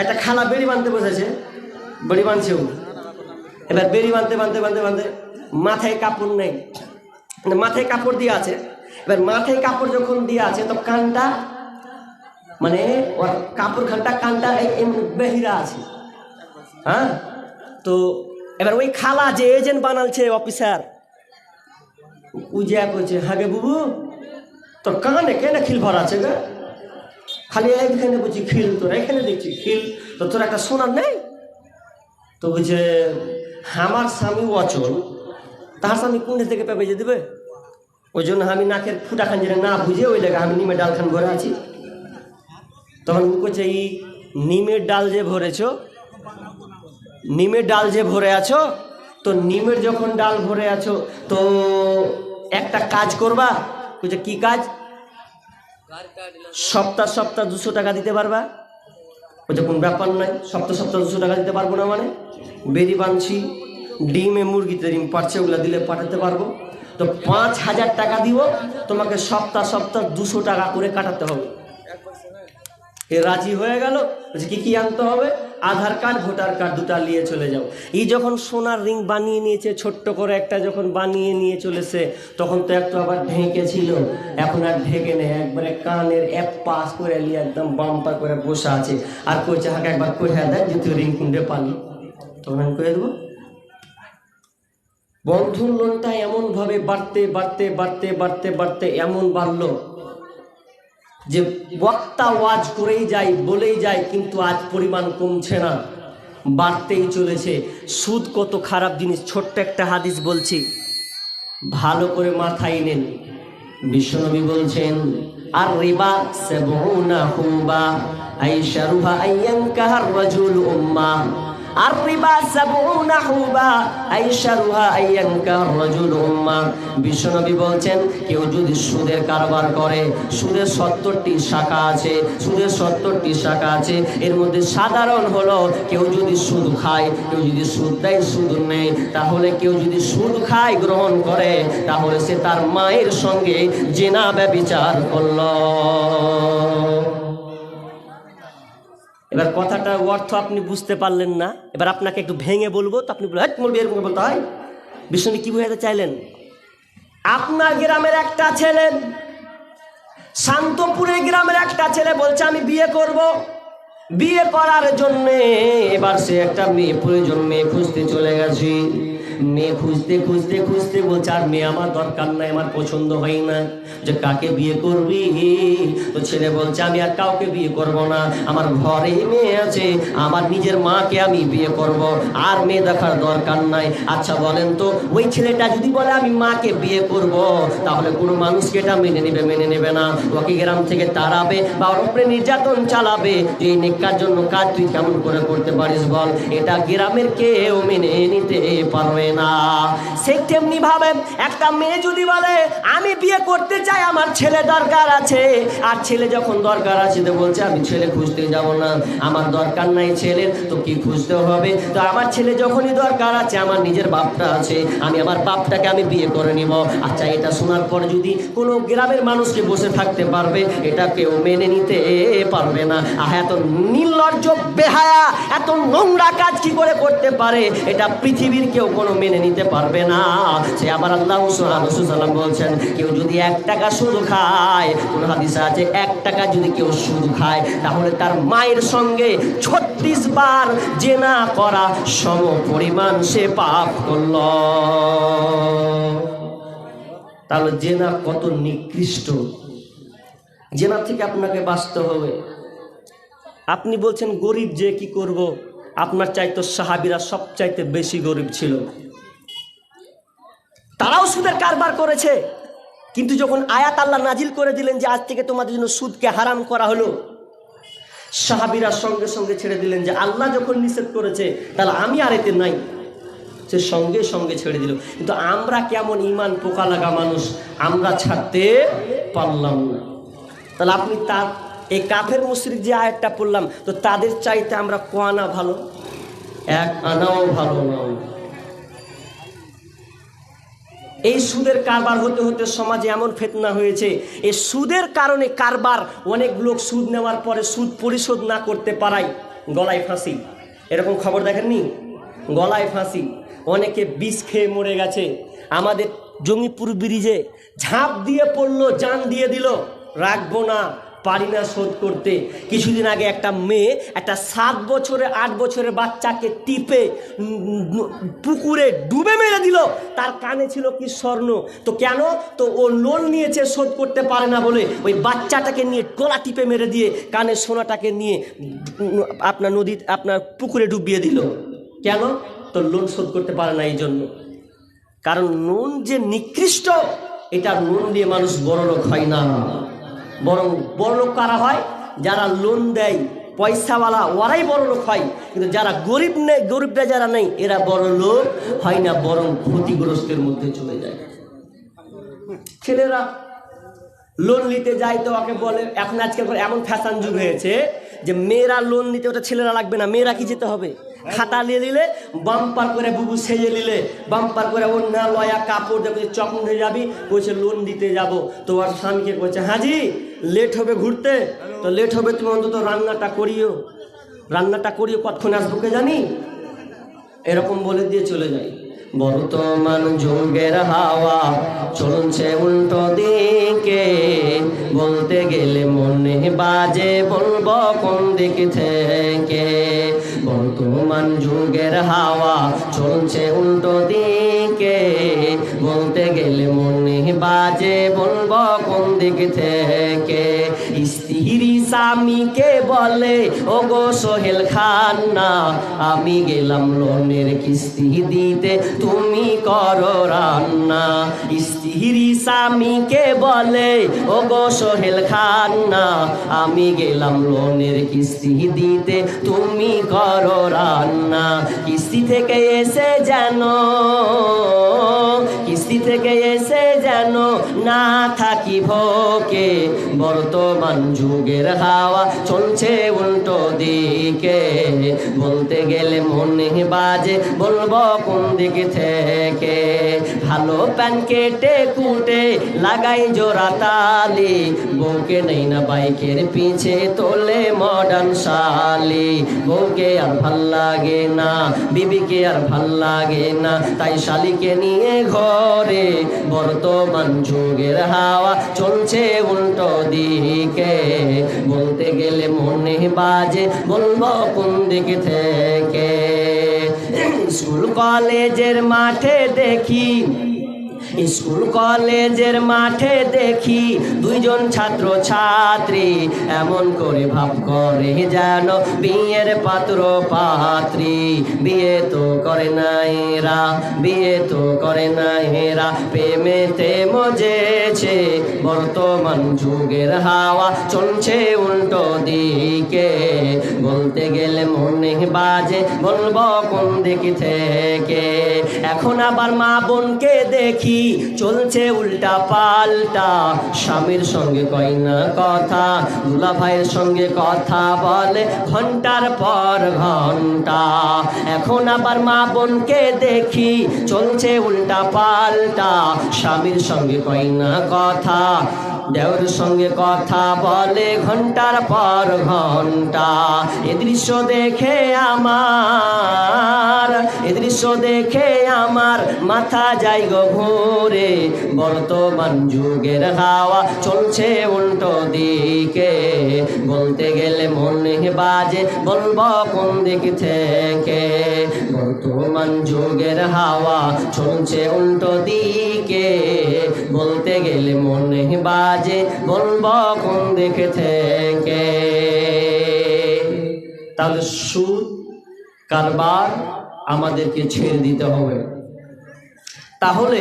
একটা খালা বেড়ি বাঁধতে বসেছে, বেড়ি বাঁধছে ও। এবার বেড়ি বাঁধতে বাঁধতে বাঁধতে বাঁধতে মাথায় কাপড় নেই। মাথায় কাপড় দিয়ে আছে। এবার মাথায় কাপড় যখন দিয়ে আছে, তো কানটা মানে ওর কাপড় খানটা, কানটা বেহিরা আছে। হ্যাঁ? তো এবার ওই খালা যে এজেন্ট বানালছে অফিসার উজিয়া করছে হাগে বুবু, তোর কানে কেন খিল ভরা আছে গা? খালি এইখানে বুঝি খিল তোর, এখানে দেখছি খিল। তো তোর একটা সোনার নেই? তো বলছে আমার স্বামী অচল তাহার স্বামী কোন দেশ থেকে পেঁপে দেবে? ওই জন্য আমি নাকের ফুটা খান যেটা না বুঝে ওই লেগে আমি নিমের ডাল খান ভরে আছি। তখন করছে এই নিমের ডাল যে ভরেছ, নিমের ডাল যে ভরে আছো, তো নিমের যখন ডাল ভরে আছো, তো একটা কাজ করবা? বলছে কি কাজ? সপ্তাহ সপ্তাহ দুশো টাকা দিতে পারবা? বলছে কোন ব্যাপার নয়, সপ্তাহ সপ্তাহ দুশো টাকা দিতে পারব না মানে? বেরি বানছি, ডিমে মুরগিতে ডিম পারছে, ওগুলো দিলে পাঠাতে পারব। তো পাঁচ হাজার টাকা দিব, তোমাকে সপ্তাহ সপ্তাহ দুশো টাকা করে কাটাতে হবে। এ রাজি হয়ে গেল? বলছে, কি কি আনতে হবে? আধার কার্ড, ভোটার কার্ড দুটা নিয়ে চলে যাও। এই যখন সোনার রিং বানিয়ে নিয়েছে, ছোট্ট করে একটা যখন বানিয়ে নিয়ে চলেছে, তখন তো একটু আবার ঢেকে ছিল। এখন আর ঢেকে নেই। একবারে কানের এক পাস করে নিয়ে একদম বাম্পার করে বসে আছে। আর কইছে, হাকে একবার কইয়া দেয় যে তুই রিং কুন্ডে পালি। তখন আমি কয়ে দেবো বন্ধন লোনটা এমনভাবে বাড়তে বাড়তে বাড়তে বাড়তে বাড়তে এমন বাড়লো যে বক্তা ওয়াজ করেই যায়, বলেই যায়, কিন্তু আজ পরিমাণ কমছে না, বাড়তেই চলেছে। সুদ কত খারাপ জিনিস, ছোট্ট একটা হাদিস বলছি। ভালো করে মাথায় নেন। বিশ্বনবী বলছেন, আর রিবা সাবউনা হুবা আইশারুহা আইয়ানকাহার রাজুল উম্মা রিবা সাবউনা হুবা আইশারুহা আইয়ানকাহার রাজুল উম্মা। বিশ্বনবী বলছেন, কেউ যদি সুদের কারবার করে, সুদের সত্তরটি শাখা আছে, সুদের সত্তরটি শাখা আছে, এর মধ্যে সাধারণ হলো কেউ যদি সুদ খায়, কেউ যদি সুদ দেয়, সুদ নেই তাহলে কেউ যদি সুদ খায়, গ্রহণ করে, তাহলে সে তার মায়ের সঙ্গে জেনা ব্যবিচার করল। এবার কথাটা অর্থ আপনি বুঝতে পারলেন না। এবার আপনাকে একটু ভেঙে বলব, তো আপনি বলবেন বলবি এরকম বলতে হয়? বিষ্ণু কি বুঝাতে চাইলেন? আপনার গ্রামের একটা ছেলে, শান্তপুরে গ্রামের একটা ছেলে বলছে, আমি বিয়ে করব। বিয়ে করার জন্যে এবার সে একটা মেয়ে, প্রয়োজন মেয়ে খুঁজতে চলে গেছি। মেয়ে খুঁজতে খুঁজতে খুঁজতে বলছে, আর মেয়ে আমার দরকার নাই, আমার পছন্দ হয় না। যে কাকে বিয়ে করবি? তো ছেলে বলছে, আমি আর কাউকে বিয়ে করব না। আমার ঘরে মেয়ে আছে, আমার নিজের মাকে আমি বিয়ে করব। আর মেয়ে দেখার দরকার নাই। আচ্ছা বলেন তো, ওই ছেলেটা যদি বলে, আমি মাকে বিয়ে করব, তাহলে কোনো মানুষকে এটা মেনে নেবে মেনে নেবে না। ওকে গ্রাম থেকে তাড়াবে বা ওর উপরে নির্যাতন চালাবে। যে এই নেককার জন্য কাজ তুই কেমন করে করতে পারিস বল? এটা গ্রামের কেউ মেনে নিতে পারবে না। সে তেমনি ভাবে একটা মেয়ে যদি বলে, আমি বিয়ে করতে চাই, আমার ছেলে দরকার আছে। আর ছেলে যখন দরকার আছে, তো বলছে, আমি ছেলে খুঁজতে যাব না। আমার দরকার নাই ছেলের, তো কি খুঁজতে হবে? তো আমার ছেলে যখনই দরকার আছে, আমার নিজের বাপটা আছে, আমি আমার বাপটাকে আমি বিয়ে করে নিব। আচ্ছা এটা শোনার পর যদি কোনো গ্রামের মানুষকে বসে থাকতে পারবে, এটা কেউ মেনে নিতে পারবে না। আহ, এত নির্লজ্জ, বেহায়া, এত নোংরা কাজ কি করে করতে পারে? এটা পৃথিবীর কেউ কোনো মেনে নিতে পারবে না। সে আবার আল্লাহ সাল্লাম বলছেন, কেউ যদি এক টাকা সুদ খায়, কোন হাদিসে আছে, এক টাকা যদি কেউ সুদ খায়, তাহলে তার মায়ের সঙ্গে ছত্রিশ বার জেনা করা সম পরিমাণ সে পাপ করল। তাহলে জেনা কত নিকৃষ্ট। জেনা থেকে আপনাকে বাঁচতে হবে। আপনি বলছেন, গরিব যে কি করব? আপনার চাইতো সাহাবিরা সব চাইতে বেশি গরিব ছিল। তারাও সুদের কারবার করেছে। কিন্তু যখন আয়াত আল্লাহ নাজিল করে দিলেন যে আজ থেকে তোমাদের জন্য সুদকে হারাম করা হলো, সাহাবিরা সঙ্গে সঙ্গে ছেড়ে দিলেন যে আল্লাহ যখন নিষেধ করেছে, তাহলে আমি আর এতে নাই। সে সঙ্গে সঙ্গে ছেড়ে দিল। কিন্তু আমরা কেমন ইমান পোকা লাগা মানুষ, আমরা ছাড়তে পারলাম না। তাহলে আপনি তার এই কাফের মুশরিক যে আয়াতটা পড়লাম, তো তাদের চাইতে আমরা কোয়ানা ভালো? এক আনাও ভালো নয়। এই সুদের কারবার হতে হতে সমাজে এমন ফেতনা হয়েছে, এই সুদের কারণে কারবার অনেক লোক সুদ নেওয়ার পরে সুদ পরিশোধ না করতে পারায় গলায় ফাঁসি। এরকম খবর দেখেননি? গলায় ফাঁসি। অনেকে বিষ খেয়ে মরে গেছে। আমাদের জঙ্গিপুর ব্রিজে ঝাঁপ দিয়ে পড়ল, জান দিয়ে দিল। রাখব না। পারি না শোধ করতে। কিছুদিন আগে একটা মেয়ে একটা সাত বছরে, আট বছরের বাচ্চাকে টিপে পুকুরে ডুবে মেরে দিল। তার কানে ছিল কি স্বর্ণ। তো কেন? তো ও লোন নিয়েছে, শোধ করতে পারে না বলে। ওই বাচ্চাটাকে নিয়ে গলা টিপে মেরে দিয়ে কানে সোনাটাকে নিয়ে আপনার নদী, আপনার পুকুরে ডুবিয়ে দিল। কেন? তো লোন শোধ করতে পারে না এই জন্য কারণ লোন যে নিকৃষ্ট এটা লোন দিয়ে মানুষ বড়লোক হয় না। বরং বড়লোক কারা হয়? যারা লোন দেয়, পয়সাওয়ালা, ওরাই বড়লোক হয়। কিন্তু যারা গরিব নেই, গরিবরা যারা নেই, এরা বড় লোক হয় না, বরং ক্ষতিগ্রস্তের মধ্যে চলে যায়। ছেলেরা লোন নিতে যায় তো ওকে বলে, এখন আজকাল করে এমন ফ্যাশন যুগ হয়েছে যে মেয়েরা লোন নিতে, ওটা ছেলেরা লাগবে না, মেয়েরা কি যেতে হবে? খাতা নিয়ে নিলে, বাম্পার করে বুবু সেজে নিলে, বাম্পার করে ওর লয়া কাপড় দেখে চকন হয়ে যাবি, বলছে, লোন দিতে যাব। তো ওর স্বামীকে বলছে, হাজি লেট হবে ঘুরতে, তো লেট হবে, তুমি অন্তত রান্নাটা করিও। রান্নাটা করিও, কতক্ষণ আসব কে জানি? এরকম বলে দিয়ে চলে যায়। বর্তমান যুগের হাওয়া চলছে উল্টো দিকে, বলতে গেলে মনে বাজে বলব কোন দিক থেকে? বর্তমান যুগের হাওয়া চলছে উল্টো দিকে। বলতে গেলে মনে বাজে বলব কোন দিক থেকে? স্ত্রী স্বামীকে বলে ও গো সোহেল খান না আমি গেলাম লোনের কিস্তি দিতে, তুমি করো রান্না। স্ত্রী স্বামীকে বলে ও গো সোহেল খান না আমি গেলাম লোনের কিস্তি দিতে, তুমি করো রান্না। কিস্তি থেকে এসে যেন, কিস্তি থেকে এসে যেন না থাকি ভোকে, বর্তমান যুগের হাওয়া চলছে উল্টো দিকে। বলতে গেলে মনে বাজে, বলব কোন দিক থেকে? ভালো প্যান কেটে কুটে লাগাই জোড়া তালি। বউকে নেই না বাইকের পিছে তোলে মডার্ন শালি। বউকে আর ভালো লাগে না, বিবিকে আর ভালো লাগে না, তাই শালিকে নিয়ে ঘরে বর্তমান যুগের হাওয়া চলছে উল্টো দিকে। বলতে গেলে মনে বাজে। বলব কোন দিক থেকে? স্কুল কলেজের মাঠে দেখি স্কুল কলেজের মাঠে দেখি দুইজন ছাত্র ছাত্রী এমন করে ভাব করে যেন বিয়ের পাত্র পাত্রী। বিয়ে তো করে না এরা বিয়ে তো করে না এরা প্রেমেতে মজেছে বর্তমান যুগের হাওয়া, চলছে উল্টো দিকে। বলতে গেলে মনে বাজে, বলব কোন দিক থেকে? এখন আবার মা বোনকে দেখি চলছে উল্টা পাল্টা। স্বামীর সঙ্গে কয় না কথা দুলা ভাইয়ের সঙ্গে কথা বলে ঘণ্টার পর ঘণ্টা। এখন আবার মা বোনকে দেখি চলছে উল্টা পাল্টা। স্বামীর সঙ্গে কয় না কথা দেওর সঙ্গে কথা বলে ঘণ্টার পর ঘণ্টা এ দৃশ্য দেখে আমার, এ দৃশ্য দেখে আমার মাথা যাই গো ঘুরে। বর্তমান যুগের হাওয়া চলছে উল্টো দিকে। বলতে গেলে মনে বাজে, বলব কোন দিক থেকে? বর্তমান যুগের হাওয়া চলছে উল্টো দিকে। বলতে গেলে মনে বাজে, বলব কোন দেখে থেকে? তাহলে সুদ, কারবার আমাদেরকে ছেড়ে দিতে হবে। তাহলে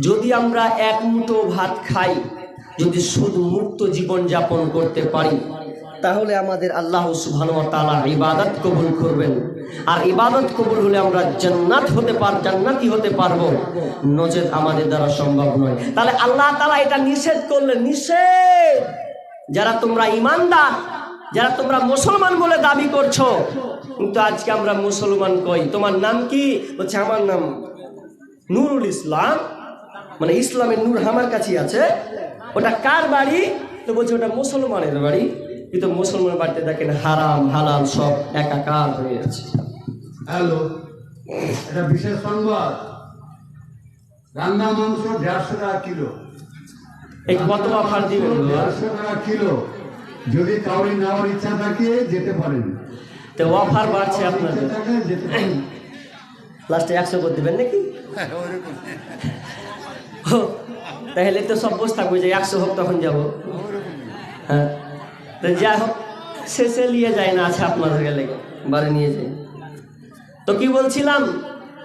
যদি আমরা এক মুঠো ভাত খাই, যদি সুদ মুক্ত জীবন যাপন করতে পারি তাহলে আমাদের আল্লাহ সুবহান তাআলা ইবাদত কবুল করবেন। আর ইবাদত কবুল হলে আমরা জান্নাত হতে পার, জান্নাতি হতে পারব। নচেত আমাদের দ্বারা সম্ভব নয়। তাহলে আল্লাহ তালা এটা নিষেধ করলেন, নিষেধ! যারা তোমরা ইমানদার যারা তোমরা মুসলমান বলে দাবি করছ, কিন্তু আজকে আমরা মুসলমান কই? তোমার নাম কি? বলছে, আমার নাম নুরুল ইসলাম। মানে ইসলামের নূর আমার কাছে আছে। ওটা কার বাড়ি? তো বলছে, ওটা মুসলমানের বাড়ি। কিন্তু মুসলমান বাড়িতে দেখেন হারাম হালাল সব একাকার হয়ে আছে। হ্যালো এটা বিশেষ সংবাদ? রান্না মাংস দেড়শো টাকা কিলো। এই কত অফার দিবেন। দেড়শো টাকা কিলো। যদি কাউরি নেওয়ার ইচ্ছা থাকে যেতে পারেন। তো অফার বাড়ছে আপনাদের। লাস্টে একশো করে দেবেন নাকি? তাহলে তো সব বসে থাকবে যে একশো হোক তখন যাব। হ্যাঁ। তো যাই হোক, শেষে নিয়ে যায় না আছে আপনাদের গেলে। বাড়ি নিয়ে যাই। তো কি বলছিলাম?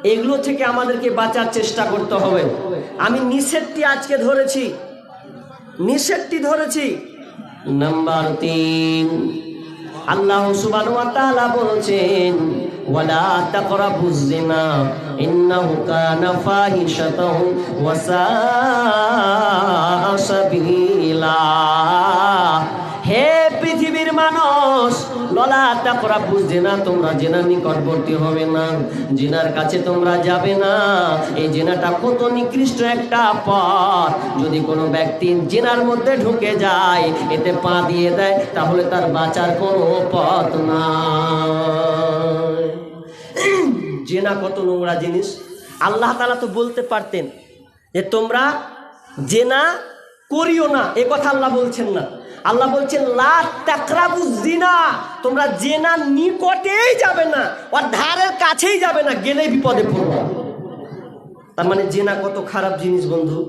এগুলো থেকে আমাদেরকে বাঁচার চেষ্টা করতে হবে। আমি নিষেধটি আজকে ধরেছি। নিষেধটি ধরেছি। নাম্বার তিন, আল্লাহ তাআলা বলছেন তাকরাবুজ জিনা ইন্নাহু কানা ফাহিশাতাও ওয়া সাআ সাবিলা। হে পৃথিবীর মানুষ ললা তাকরা বুঝছে না তোমরা জেনার নিকটবর্তী হবে না। জেনার কাছে তোমরা যাবে না। এই জেনাটা কত নিকৃষ্ট একটা পথ। যদি কোনো ব্যক্তি জেনার মধ্যে ঢুকে যায়, এতে পা দিয়ে দেয়, তাহলে তার বাঁচার কোনো পথ না জেনা কত নোংরা জিনিস। আল্লাহ তালা তো বলতে পারতেন যে তোমরা জেনা করিও না। এ কথা আল্লাহ বলছেন না। আল্লাহ বলছেন লা তাকরাবু জিনা তোমরা জেনা নিকটেই যাবে না ওর ধারের কাছেই যাবে না, গেলেই বিপদে পড়বে। তার মানে জেনা কত খারাপ জিনিস বন্ধু।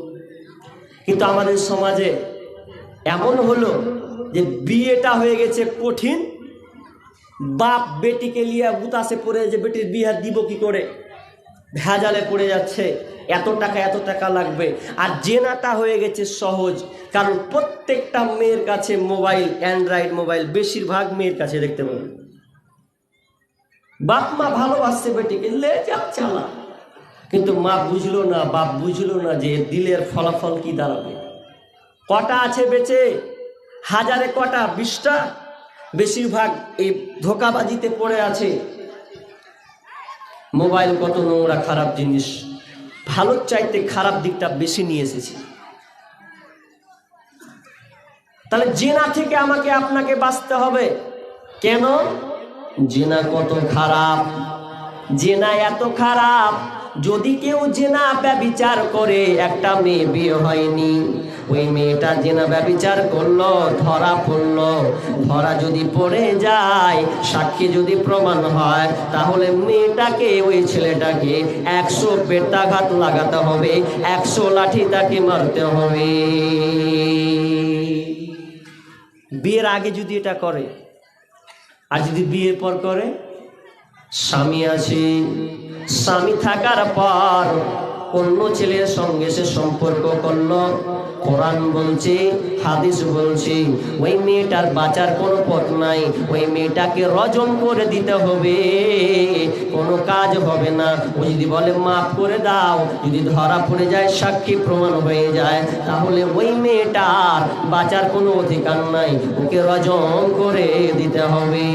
কিন্তু আমাদের সমাজে এমন হলো যে বিয়েটা হয়ে গেছে কঠিন, বাপ বেটিকে লিয়ে বুতাসে পড়ে যে, বেটির বিয়ে দিব কি করে? ভেজালে পড়ে যাচ্ছে। এত টাকা এত টাকা লাগবে। আর জেনাটা হয়ে গেছে সহজ। কারণ প্রত্যেকটা মেয়ের কাছে মোবাইল, অ্যান্ড্রয়েড মোবাইল, বেশিরভাগ মেয়ের কাছে দেখতে পাবেন বাপ মা ভালোবাসছে বেটিকে, লে যা চালা। কিন্তু মা বুঝলো না, বাপ বুঝলো না যে দিলের ফলাফল কি দাঁড়াবে। কটা আছে বেঁচে? হাজারে কটা, বিশটা। বেশিরভাগ এই ধোকাবাজিতে পড়ে আছে। মোবাইল কত নোংরা, খারাপ জিনিস। ভালোর চাইতে খারাপ দিকটা বেশি নিয়ে এসেছি। তাহলে জেনা থেকে আমাকে আপনাকে বাঁচতে হবে। কেন? জেনা কত খারাপ। জেনা এত খারাপ। যদি কেউ জেনা ব্যবিচার করে, একটা মেয়ে বিয়ে হয়নি। ওই মেয়েটা জেনা ব্যবিচার করল, ধরা পড়ল। ধরা যদি পড়ে যায়, সাক্ষী যদি প্রমাণ হয়, তাহলে মেয়েটাকে, ওই ছেলেটাকে একশো পেটাঘাত লাগাতে হবে, একশো লাঠি তাকে মারতে হবে। বিয়ের আগে যদি এটা করে, আর যদি বিয়ের পর করে, স্বামী আছে স্বামী থাকার পর অন্য ছেলের সঙ্গে সে সম্পর্ক করল। কোরআন বলছে, হাদিস বলছে, ওই মেয়েটার বাঁচার কোনো পথ নাই, ওই মেয়েটাকে রজম করে দিতে হবে, কোনো কাজ হবে না। ও যদি বলে, মাফ করে দাও, যদি ধরা পড়ে যায়, সাক্ষী প্রমাণ হয়ে যায়, তাহলে ওই মেয়েটার বাঁচার কোনো অধিকার নাই, ওকে রজম করে দিতে হবে।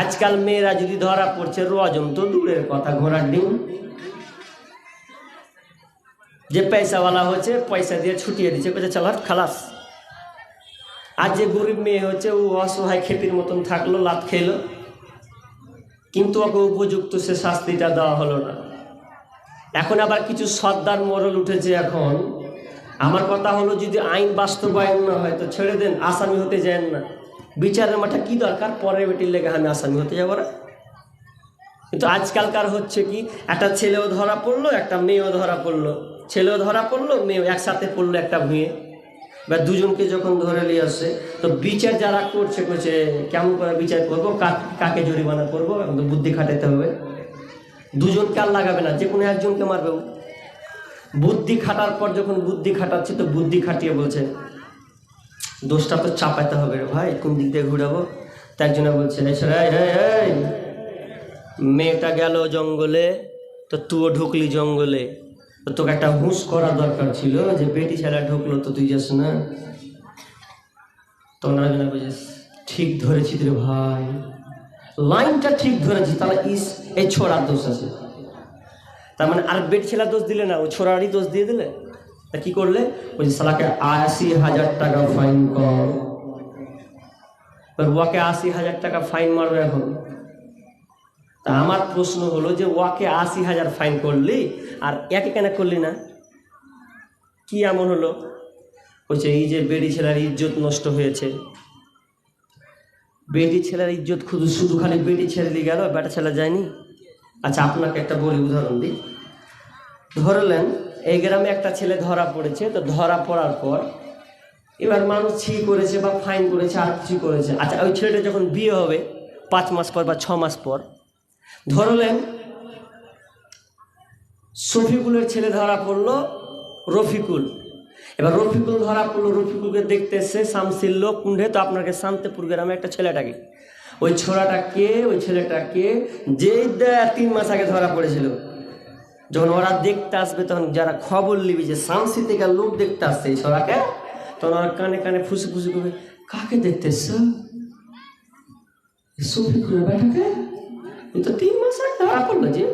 আজকাল মেয়েরা যদি ধরা পড়ছে রজম তো দূরের কথা, ঘোড়ার ডিম। যে পয়সাওয়ালা হচ্ছে পয়সা দিয়ে ছুটিয়ে দিচ্ছে বলছে চল খালাস। আর যে গরিব মেয়ে হচ্ছে ও অসহায় খেতির মতন থাকল, লাত খেলো। কিন্তু ওকে উপযুক্ত সে শাস্তিটা দেওয়া হলো না। এখন আবার কিছু সর্দার মোড়ল উঠেছে এখন। আমার কথা হলো, যদি আইন বাস্তবায়ন না হয়, তো ছেড়ে দেন, আসামি হতে যান না। বিচারের মাঠে কি দরকার? পরের বেটির লেগে আমি আসামি হতে যাব না। কিন্তু আজকালকার হচ্ছে কি, একটা ছেলেও ধরা পড়ল, একটা মেয়েও ধরা পড়ল। ছেলেও ধরা পড়ল, মেয়েও একসাথে পড়ল একটা ভুঁয়ে বা দুজনকে যখন ধরে নিয়ে আসছে তো বিচার যারা করছে করছে, কেমন করে বিচার করব কাক- জরিমানা করব, এখন তো বুদ্ধি খাটাতে হবে। দুজনকে আর লাগাবে না, যে কোনো একজনকে মারবে। বুদ্ধি খাটার পর যখন বুদ্ধি খাটাচ্ছে, তো বুদ্ধি খাটিয়ে বলছে দোষটা তো চাপাইতে হবে রে ভাই কোন দিক দিয়ে ঘুরাবো? তার জন্য বলছে "এই ছেলে, মেয়েটা গেল জঙ্গলে তো তুইও ঢুকলি জঙ্গলে। তো তোকে একটা হুঁশ করা দরকার ছিল যে বেটি ছেলে ঢুকলো তো তুই যাস না। তো ওনারা যেন বলছিস ঠিক ধরেছি রে ভাই। লাইনটা ঠিক ধরেছি তাহলে ইস এই ছোড়ার দোষ আছে। তার মানে আর বেটি ছেলের দোষ দিলে না ও ছোড়ারই দোষ দিয়ে দিলে? তা কি করলে? ওই সালাকে আশি হাজার টাকা ফাইন কর। এবার ওয়াকে আশি হাজার টাকা ফাইন মারবে এখন। তা আমার প্রশ্ন হলো যে, ওয়াকে আশি হাজার ফাইন করলি আর একে কেন করলি না? কি এমন হলো? বলছে, এই যে বেড়ি ছেলের ইজ্জত নষ্ট হয়েছে। বেটি ছেলের ইজ্জত শুধু শুধু খালি বেটি দিয়ে গেল বেটা ছেলে যায়নি। আচ্ছা আপনাকে একটা বলি উদাহরণ দিই। ধরলেন এই গ্রামে একটা ছেলে ধরা পড়েছে, তো ধরা পড়ার পর এবার মানুষ ছি করেছে বা ফাইন করেছে, আর কিছু করেছে। আচ্ছা ওই ছেলেটা যখন বিয়ে হবে, পাঁচ মাস পর বা ছ মাস পর, ধরলেন শফিকুলের ছেলে ধরা পড়ল রফিকুল। এবার রফিকুল ধরা পড়ল, রফিকুলকে দেখতে এসে শামসিল্ল কুণ্ঠে তো আপনাকে শান্তিপুর গ্রামে একটা ছেলেটাকে, ওই ছোড়াটাকে ওই ছেলেটাকে যেই তিন মাস আগে ধরা পড়েছিল। যখন ওরা দেখতে আসবে, তখন যারা খবর নিবি যে থেকে লোক দেখতে আসছে এই ছোড়াকে, তখন ওরা কানে কানে ফুসে ফুসে করবে কাকে দেখতে এসছো? এই তো তিন মাস ধরা পড়ল যে।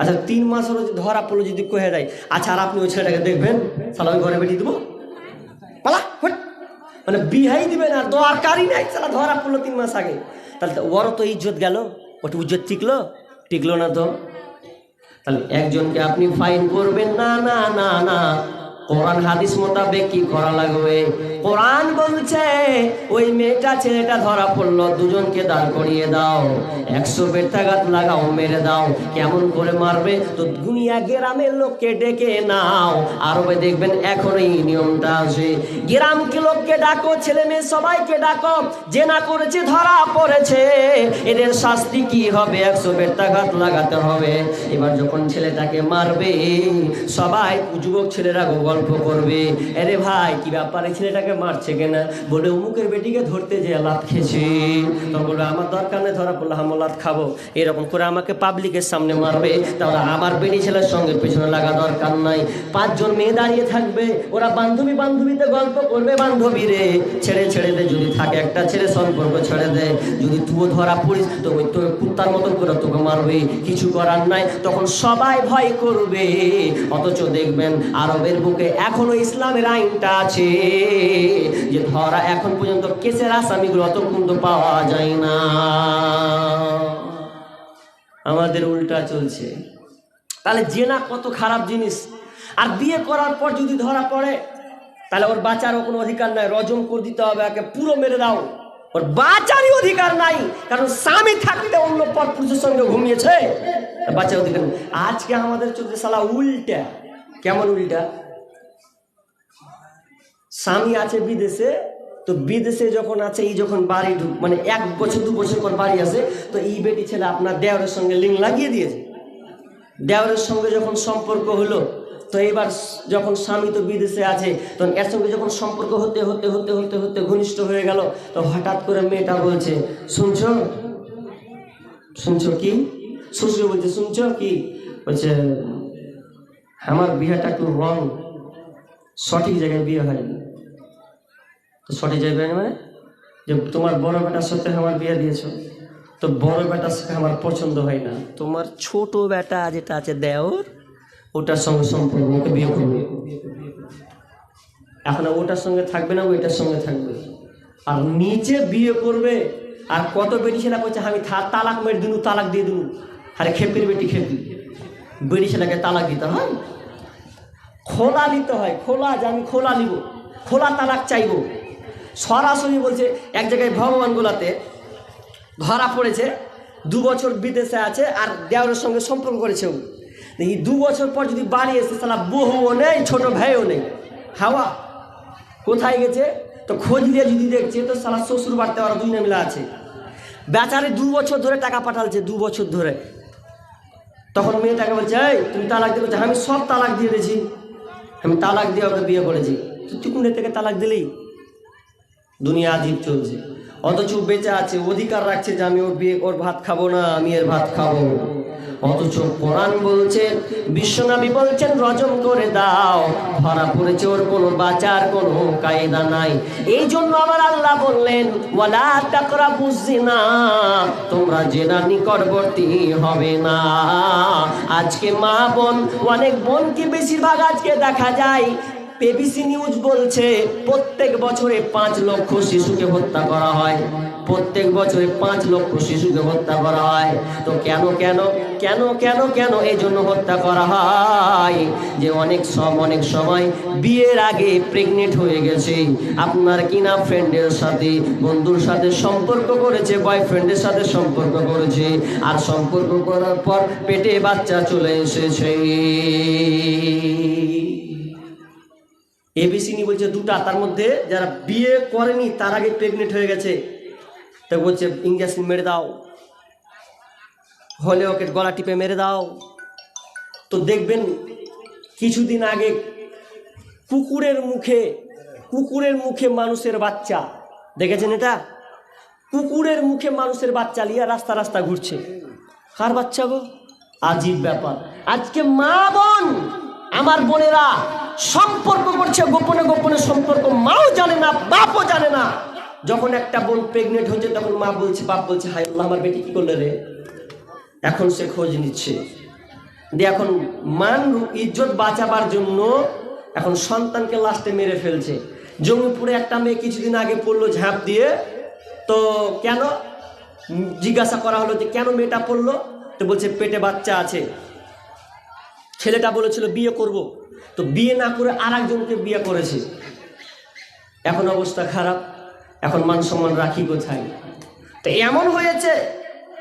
আচ্ছা তিন মাস যে ধরা পড়ল যদি কহে দেয় আচ্ছা আর আপনি ওই ছেলেটাকে দেখবেন? তাহলে ওই ঘরে বেটিয়ে দেবো। পালা মানে বিহাই দিবেন আর দরকারই নাই সালা ধরা পড়ল তিন মাস আগে। তাহলে ওরও তো ইজ্জত গেল, ওটা ইজ্জত টিকলো? টিকলো না তো। তাহলে একজনকে আপনি ফাইন করবেন না না না না। কোরআন হাদিস মোতাবেক কি করা লাগবে? কোরআন বলছে, ওই মেয়েটা ছেলেটা ধরা পড়ল, দুজনকে দাঁড় করিয়ে দাও। একশো বেটাঘাত লাগাও, মেরে দাও। কেমন করে মারবে? তো দুনিয়া গ্রামের লোককে ডেকে নাও। আরবে দেখবেন এখন এই নিয়মটা আছে। গ্রামকে লোককে ডাকো, ছেলে মেয়ে সবাইকে ডাকো। যে না করেছে, ধরা পড়েছে। এদের শাস্তি কি হবে? একশো বেটাঘাত লাগাতে হবে। এবার যখন ছেলেটাকে মারবে, সবাই যুবক ছেলেরা গল্প করবে। আরে ভাই, কি ব্যাপারে ছেলেটাকে মারছে কেনা? বলে, অমুকের বেটিকে ধরতে যে লাত খেয়েছে। তখন বলবে আমার দরকার নেই, ধরা পড়লে আমি লাত খাব। এরকম করে আমাকে পাবলিকের সামনে মারবে। তাহলে আমার বেটি ছেলের সঙ্গে পেছনে লাগা দরকার নাই। পাঁচজন মেয়ে দাঁড়িয়ে থাকবে। ওরা বান্ধবী বান্ধবীতে গল্প করবে, বান্ধবী রে। ছেড়ে ছেড়ে দে, যদি থাকে একটা ছেলে, সম্পর্ক ছেড়ে দে। যদি তুইও ধরা পড়িস, তো ওই তোর কুত্তার মতন করে তোকে মারবে। কিছু করার নাই। তখন সবাই ভয় করবে। অথচ দেখবেন, আরবের বুকে এখনও ইসলামের আইনটা আছে, যে ধরা এখন পর্যন্ত কেসের আসামিগুলো অত কিন্তু পাওয়া যায় না। আমাদের উল্টা চলছে। তাহলে জেনা কত খারাপ জিনিস। আর বিয়ে করার পর যদি ধরা পড়ে, তাহলে ওর বাঁচারও কোনো অধিকার নাই। রজম করে দিতে হবে, একে পুরো মেরে দাও। ওর বাঁচারই অধিকার নাই, কারণ স্বামী থাকতে অন্য পর পুরুষের সঙ্গে ঘুমিয়েছে। বাঁচার অধিকার আজকে আমাদের চলছে সালা উল্টা। কেমন উল্টা? স্বামী আছে বিদেশে, তো বিদেশে যখন আছে, এই যখন বাড়ি ঢুক মানে এক বছর, দু বছর পর বাড়ি আসে তো এই বেটি ছেলে আপনার দেওরের সঙ্গে লিঙ্ক লাগিয়ে দিয়েছে। দেওরের সঙ্গে যখন সম্পর্ক হলো, তো এবার যখন স্বামী তো বিদেশে আছে, তখন এর সঙ্গে যখন সম্পর্ক হতে হতে হতে হতে হতে ঘনিষ্ঠ হয়ে গেল, তো হঠাৎ করে মেয়েটা বলছে, শুনছ? শুনছো কি? শ্বশুর বলছে, শুনছ কি? বলছে, আমার বিয়েটা একটু রং সঠিক জায়গায় বিয়ে হয়নি। তো সঠিক জায়গায় মানে? যে তোমার বড় বেটার সাথে আমার বিয়ে দিয়েছ, তো বড় বেটার সাথে আমার পছন্দ হয় না। তোমার ছোট বেটা যেটা আছে দেওর, ওটার সঙ্গে সম্পর্ক, ওকে বিয়ে করবে। এখন ওটার সঙ্গে থাকবে না ওইটার সঙ্গে থাকবে। আর নিচে বিয়ে করবে, আর কত বেটি ছেলে করছে আমি তালাক মেরে দিনু, তালাক দিয়ে দিনু। আরে খেপির বেটি খেপি। বেটি ছেলেকে তালাক দিতে হয়। খোলা নিতে হয়, খোলা যে আমি খোলা নিব, খোলা তালাক চাইব। সরাসরি বলছে এক জায়গায় ভগবান গোলাতে ধরা পড়েছে দু বছর বিদেশে আছে আর দেওরের সঙ্গে সম্পর্ক করেছে ও। এই দু বছর পর যদি বাড়ি এসে সালা বহুও নেই ছোট ভাইও নেই। হাওয়া কোথায় গেছে? তো খোঁজ দিয়ে যদি দেখছে তো সালা শ্বশুর বাড়তে ওরা দুই মিলা আছে। বেচারে দু বছর ধরে টাকা পাঠালছে দু বছর ধরে। তখন মেয়ে মেয়েটাকে বলছে এই তুমি তালাক দিয়ে বলছে, আমি সব তালাক দিয়ে দিয়েছি। আমি তালাক দিয়ে ওকে বিয়ে করেছি। তুই কোন থেকে তালাক দিলি? দুনিয়া আজীব চলছে। অথচ বেঁচে আছে, অধিকার রাখছে যে আমি ওর বিয়ে, ওর ভাত খাব না, আমি এর ভাত খাব। অথচ কোরআন বলছে, বিশ্বনবী বলছেন, রজম করে দাও, ধরা পড়েছে ওর কোনো বাঁচার, কোনো কায়দা নাই। এই জন্য আমার আল্লাহ বললেন, ওয়ালা তাকরা না তোমরা জেনা নিকটবর্তী হবে না। আজকে মা বোন, অনেক বোনকে বেশিরভাগ আজকে দেখা যায় পেবিসি নিউজ বলছে, প্রত্যেক বছরে পাঁচ লক্ষ শিশুকে হত্যা করা হয়। প্রত্যেক বছরে পাঁচ লক্ষ শিশুকে হত্যা করা হয়। তো কেন কেন কেন কেন কেন এই জন্য হত্যা করা হয়? যে অনেক সব অনেক সময় বিয়ের আগে প্রেগনেন্ট হয়ে গেছে। আপনার কিনা ফ্রেন্ডের সাথে, বন্ধুর সাথে সম্পর্ক করেছে বয়ফ্রেন্ডের সাথে সম্পর্ক করেছে? আর সম্পর্ক করার পর পেটে বাচ্চা চলে এসেছে। এবিসি নি বলছে দুটা, তার মধ্যে যারা বিয়ে করেনি, তার আগে প্রেগনেন্ট হয়ে গেছে। তো বলছে ইঞ্জেকশন মেরে দাও। হলে ওকে গলা টিপে মেরে দাও। তো দেখবেন, কিছুদিন আগে কুকুরের মুখে কুকুরের মুখে মানুষের বাচ্চা। দেখেছেন এটা? কুকুরের মুখে মানুষের বাচ্চা নিয়ে রাস্তা রাস্তা ঘুরছে। কার বাচ্চা গো? আজীব ব্যাপার। আজকে মা বোন! আমার বোনেরা, সম্পর্ক করছে, গোপনে গোপনে সম্পর্ক। মাও জানে না, বাপও জানে না। যখন একটা বোন প্রেগনেন্ট হচ্ছে তখন মা বলছে, বাপ বলছে হাই আল্লাহ, আমার বেটি কি করলে রে? এখন সে খোঁজ নিচ্ছে। দিয়ে এখন মান ইজ্জত বাঁচাবার জন্য এখন সন্তানকে লাস্টে মেরে ফেলছে। জঙ্গিপুরে একটা মেয়ে কিছুদিন আগে পড়ল ঝাঁপ দিয়ে। তো কেন? জিজ্ঞাসা করা হলো যে, কেন মেয়েটা পড়ল? তো বলছে, পেটে বাচ্চা আছে। ছেলেটা বলেছিল, বিয়ে করব। তো বিয়ে না করে আর একজনকে বিয়ে করেছে। এখন অবস্থা খারাপ, এখন মান সম্মান রাখি কোথায়? তো এমন হয়েছে,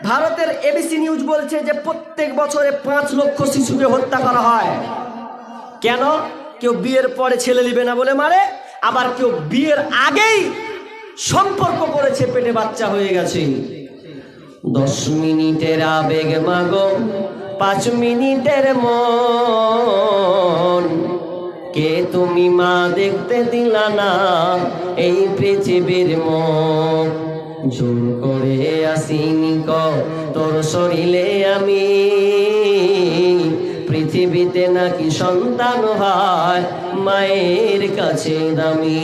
ভারতের এবিসি নিউজ বলছে যে প্রত্যেক বছরে পাঁচ লক্ষ শিশুকে হত্যা করা হয়। কেন? কেউ বিয়ের পরে ছেলে নিবে না বলে মারে আবার কেউ বিয়ের আগেই সম্পর্ক করেছে, পেটে বাচ্চা হয়ে গেছে। দশ মিনিটের আবেগ মাগো পাঁচ মিনিটের মন। কে তুমি মা দেখতে দিলা না এই পৃথিবীর মুখ জোর করে আসিনি ক তোর শরীরে আমি। পৃথিবীতে নাকি সন্তান হয়, মায়ের কাছে দামি।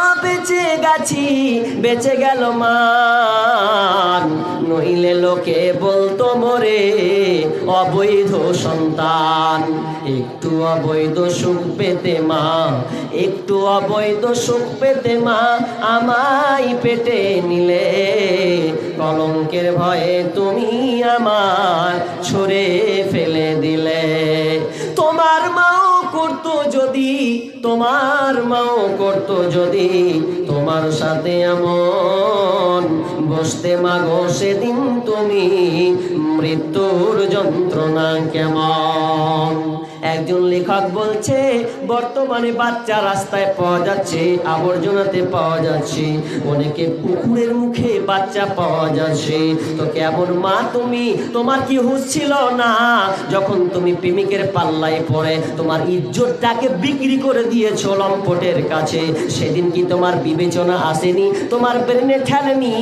বেঁচে গেছি বেঁচে গেল মান নইলে লোকে বলতো, মরে অবৈধ সন্তান। একটু অবৈধ সুখ পেতে মা, একটু অবৈধ সুখ পেতে মা, আমায় পেটে নিলে। কলঙ্কের ভয়ে তুমি আমার ছড়ে ফেলে দিলে। তোমার মাও করতো যদি, তোমার মাও করতো যদি, তোমার সাথে এমন বসতে মাগো সেদিন তুমি, মৃত্যুর যন্ত্রণা কেমন? একজন লেখক বলছে, বর্তমানে বাচ্চা রাস্তায় পাওয়া যাচ্ছে, আবর্জনাতে পাওয়া যাচ্ছে, অনেকে পুকুরের মুখে বাচ্চা পাওয়া যাচ্ছে। তো কেমন মা তুমি? তোমার কি হুঁশ ছিল না? যখন তুমি প্রেমিকের পাল্লায় পড়ে, তোমার ইজ্জতটাকে বিক্রি করে দিয়েছ লম্পটের কাছে। সেদিন কি তোমার বিবেচনা আসেনি? তোমার ব্রেনে ঠেলেনি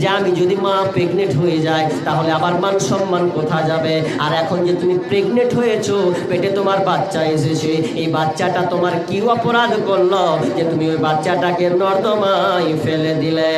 যে আমি যদি মা প্রেগনেন্ট হয়ে যায় তাহলে আবার মান সম্মান কোথায় যাবে? আর এখন যে তুমি প্রেগনেন্ট হয়েছো, পেটে তোমার বাচ্চা এসেছে। এই বাচ্চাটা তোমার কি অপরাধ করল? যে তুমি ওই বাচ্চাটাকে নর্দমায় ফেলে দিলে।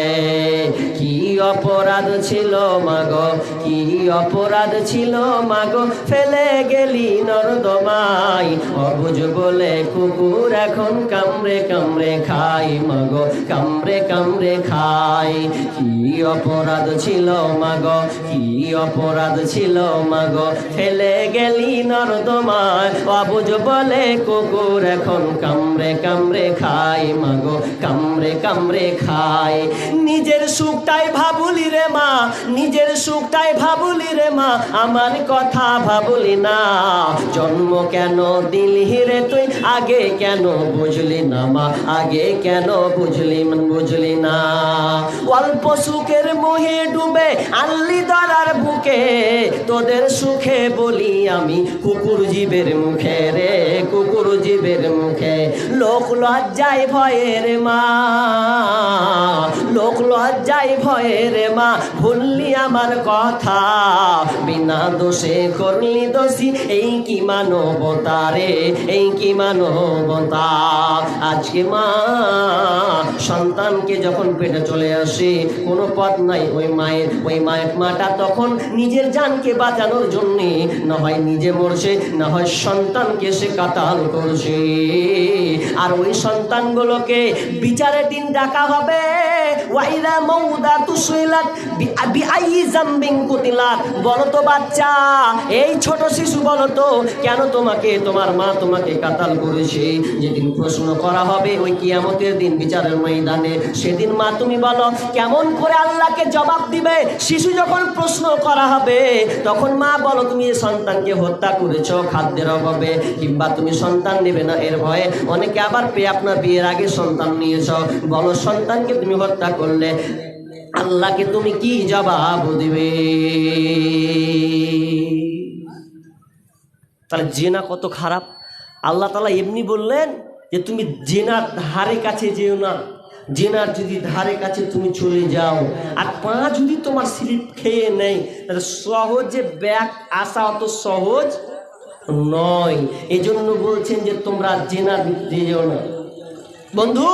কি অপরাধ ছিল মাগো? কি অপরাধ ছিল মাগো? ফেলে গেলি নর্দমায়। অবুঝ বলে কুকুর এখন কামড়ে কামড়ে খাই মাগো, কামড়ে কামড়ে খাই কি অপরাধ ছিল মাগো? কি অপরাধ ছিল মাগো? ফেলে গেলি নর্দমায়। অবুঝ বলে কুকুর এখন কামড়ে কামড়ে খাই মাগো, কামড়ে কামড়ে খাই নিজের সুখটাই ভাবুলি রে মা, নিজের সুখটাই ভাবুলি রে মা, আমার কথা ভাবুলি না। জন্ম কেন দিলি রে তুই, আগে কেন বুঝলি না মা, আগে কেন বুঝলি বুঝলি না। অল্প সুখের মোহে ডুবে আল্লি দরার বুকে, তোদের সুখে বলি আমি কুকুর জীবের মুখে রে, কুকুর জীবের মুখে। লোক লজ্জায় ভয়ের মা, লোক লজ্জায় ভয়ের মা, ভুললি আমার কথা। বিনা দোষে করলি দোষী, এই কি মানবতা রে? এই কি মানবতা? আজকে মা সন্তানকে যখন পেটে চলে আসে, কোনো পথ নাই ওই মায়ের। ওই মায়ের মাটা তখন নিজের জানকে বাঁচানোর জন্যে, না হয় নিজে মরছে, না হয় সন্তানকে সে কাতাল করছে। আর ওই সন্তানগুলোকে বিচারের দিন ডাকা হবে। ওয়াইরা মৌদা এই ছোট শিশু বলো তো কেন তোমাকে, তোমার মা তোমাকে কাতাল করেছে? যেদিন প্রশ্ন করা হবে, ওই কিয়ামতের দিন বিচারের ময়দানে। সেদিন মা, তুমি বলো, কেমন করে আল্লাহকে জবাব দিবে? শিশু যখন প্রশ্ন করা হবে, তখন মা বলো, তুমি সন্তানকে হত্যা করেছ খাদ্যের অভাবে, কিংবা তুমি সন্তান নেবে না এর ভয়ে। অনেকে আবার পেয়ে আপনার বিয়ের আগে সন্তান নিয়েছ। বলো, সন্তানকে তুমি হত্যা করলে। আল্লাহকে তুমি কি জবাব দিবে? তাহলে জেনা কত খারাপ? আল্লাহ তালা এমনি বললেন যে তুমি জেনার ধারে কাছে যেও না। জেনার যদি ধারে কাছে তুমি চলে যাও, আর পা যদি তোমার স্লিপ খেয়ে নেয়, তাহলে সহজে ব্যাগ আসা অত সহজ নয়। এই জন্য বলছেন যে তোমরা জেনার যেও না। বন্ধু,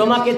তোমাকে